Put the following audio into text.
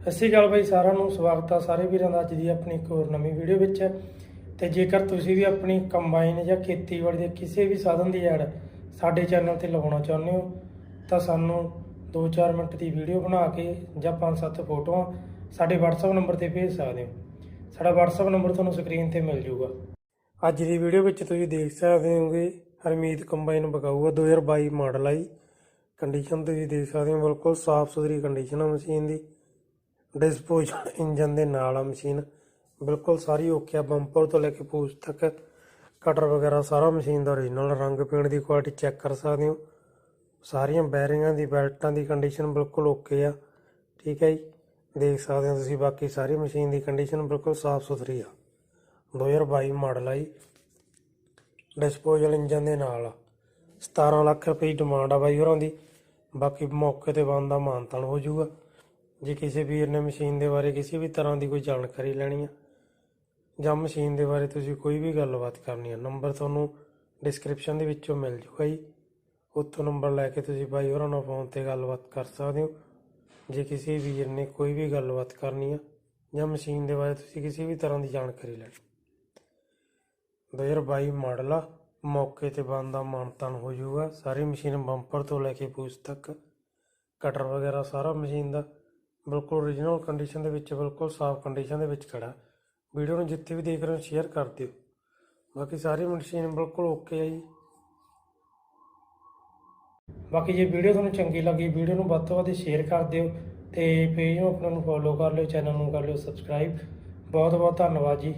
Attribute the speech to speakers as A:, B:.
A: ਸਤਿ ਸ਼੍ਰੀ ਅਕਾਲ ਬਾਈ, ਸਾਰਿਆਂ ਨੂੰ ਸਵਾਗਤ ਆ ਸਾਰੇ ਵੀਰਾਂ ਦਾ ਅੱਜ ਦੀ ਆਪਣੀ ਇੱਕ ਹੋਰ ਨਵੀਂ ਵੀਡੀਓ ਵਿੱਚ। ਤੇ ਜੇਕਰ ਤੁਸੀਂ ਵੀ ਆਪਣੀ ਕੰਬਾਈਨ ਜਾਂ ਖੇਤੀਬਾੜੀ ਦੇ ਕਿਸੇ ਵੀ ਸਾਧਨ ਦੀ ਐਡ ਸਾਡੇ ਚੈਨਲ ਤੇ ਲਗਾਉਣਾ ਚਾਹੁੰਦੇ ਹੋ, ਤਾਂ ਸਾਨੂੰ 2-4 ਮਿੰਟ ਦੀ ਵੀਡੀਓ ਬਣਾ ਕੇ ਜਾਂ 5-7 ਫੋਟੋਆਂ ਸਾਡੇ WhatsApp ਨੰਬਰ ਤੇ ਭੇਜ ਸਕਦੇ ਹੋ। ਸਾਡਾ WhatsApp ਨੰਬਰ ਤੁਹਾਨੂੰ ਸਕਰੀਨ ਤੇ ਮਿਲ ਜਾਊਗਾ ਅੱਜ ਦੀ ਵੀਡੀਓ ਵਿੱਚ ਤੁਸੀਂ ਦੇਖ ਸਕਦੇ ਹੋਗੇ, ਹਰਮੀਤ ਕੰਬਾਈਨ ਬਕਾਊਗਾ 2022 ਮਾਡਲ ਆਈ ਕੰਡੀਸ਼ਨ ਤੁਸੀਂ ਦੇਖ ਸਕਦੇ ਹੋ, ਬਿਲਕੁਲ ਸਾਫ਼ ਸੁਥਰੀ ਕੰਡੀਸ਼ਨ ਆ ਮਸ਼ੀਨ ਦੀ। ਡਿਸਪੋਜ਼ਲ ਇੰਜਨ ਦੇ ਨਾਲ ਆ ਮਸ਼ੀਨ। ਬਿਲਕੁਲ ਸਾਰੀ ਓਕੇ ਆ ਬੰਪਰ ਤੋਂ ਲੈ ਕੇ ਪੂਛ ਤੱਕ। ਕਟਰ ਵਗੈਰਾ ਸਾਰਾ ਮਸ਼ੀਨ ਦਾ ਓਰੀਜਨਲ ਰੰਗ ਪੇਂਟ ਦੀ ਕੁਆਲਿਟੀ ਚੈੱਕ ਕਰ ਸਕਦੇ ਹੋ। ਸਾਰੀਆਂ ਬੈਰਿੰਗਾਂ ਦੀ ਬੈਲਟਾਂ ਦੀ ਕੰਡੀਸ਼ਨ ਬਿਲਕੁਲ ਓਕੇ ਆ। ਠੀਕ ਹੈ ਜੀ? ਦੇਖ ਸਕਦੇ ਹੋ ਤੁਸੀਂ ਬਾਕੀ ਸਾਰੀ ਮਸ਼ੀਨ ਦੀ ਕੰਡੀਸ਼ਨ ਬਿਲਕੁਲ ਸਾਫ਼ ਸੁਥਰੀ ਆ। 2022 ਮਾਡਲ ਆ ਜੀ। ਡਿਸਪੋਜ਼ਲ ਇੰਜਨ ਦੇ ਨਾਲ ਆ। 17 ਲੱਖ ਰੁਪਏ ਡਿਮਾਂਡ ਆ ਬਾਈ ਹੋਰਾਂ ਦੀ। ਬਾਕੀ ਮੌਕੇ ਤੇ ਬਣਦਾ ਮਾਨਤਾਨ ਹੋ ਜਾਊਗਾ। ਜੇ ਕਿਸੇ ਵੀਰ ਨੇ ਮਸ਼ੀਨ ਦੇ ਬਾਰੇ ਕਿਸੇ ਵੀ ਤਰ੍ਹਾਂ ਦੀ ਕੋਈ ਜਾਣਕਾਰੀ ਲੈਣੀ ਆ, ਜਾਂ ਮਸ਼ੀਨ ਦੇ ਬਾਰੇ ਤੁਸੀਂ ਕੋਈ ਵੀ ਗੱਲਬਾਤ ਕਰਨੀ ਆ, ਨੰਬਰ ਤੁਹਾਨੂੰ ਡਿਸਕ੍ਰਿਪਸ਼ਨ ਦੇ ਵਿੱਚੋਂ ਮਿਲ ਜੂਗਾ ਜੀ। ਉੱਥੋਂ ਨੰਬਰ ਲੈ ਕੇ ਤੁਸੀਂ ਬਾਈ ਹੋਰਾਂ ਨਾਲ ਫੋਨ ਤੇ ਗੱਲਬਾਤ ਕਰ ਸਕਦੇ ਹੋ। ਜੇ ਕਿਸੇ ਵੀਰ ਨੇ ਕੋਈ ਵੀ ਗੱਲਬਾਤ ਕਰਨੀ ਆ, ਜਾਂ ਮਸ਼ੀਨ ਦੇ ਬਾਰੇ ਤੁਸੀਂ ਕਿਸੇ ਵੀ ਤਰ੍ਹਾਂ ਦੀ ਜਾਣਕਾਰੀ ਲੈਣੀ। 2022 ਮਾਡਲ ਆ, ਮੌਕੇ ਤੇ ਬਣਦਾ ਮਾਨਤਾਨ ਹੋ ਜਾਊਗਾ ਸਾਰੀ ਮਸ਼ੀਨ ਬੰਪਰ ਤੋਂ ਲੈ ਕੇ ਪੂਛ ਤੱਕ ਕਟਰ ਵਗੈਰਾ ਸਾਰਾ ਮਸ਼ੀਨ ਦਾ ਬਿਲਕੁਲ ਓਰੀਜਨਲ ਕੰਡੀਸ਼ਨ ਦੇ ਵਿੱਚ, ਬਿਲਕੁਲ ਸਾਫ਼ ਕੰਡੀਸ਼ਨ ਦੇ ਵਿੱਚ ਖੜਾ। ਵੀਡੀਓ ਨੂੰ ਜਿੱਥੇ ਵੀ ਦੇਖ ਰਹੇ ਹੋ ਸ਼ੇਅਰ ਕਰ ਦਿਓ। ਬਾਕੀ ਸਾਰੀ ਮਸ਼ੀਨ ਬਿਲਕੁਲ ਓਕੇ ਆ ਜੀ। ਬਾਕੀ ਜੇ ਵੀਡੀਓ ਤੁਹਾਨੂੰ ਚੰਗੀ ਲੱਗੀ, ਵੀਡੀਓ ਨੂੰ ਵੱਧ ਤੋਂ ਵੱਧ ਸ਼ੇਅਰ ਕਰ ਦਿਓ ਤੇ ਪੇਜ ਨੂੰ ਆਪਣਾ ਨੂੰ ਫੋਲੋ ਕਰ ਲਿਓ ਚੈਨਲ ਨੂੰ ਕਰ ਲਿਓ ਸਬਸਕ੍ਰਾਈਬ ਬਹੁਤ ਬਹੁਤ ਧੰਨਵਾਦ ਜੀ।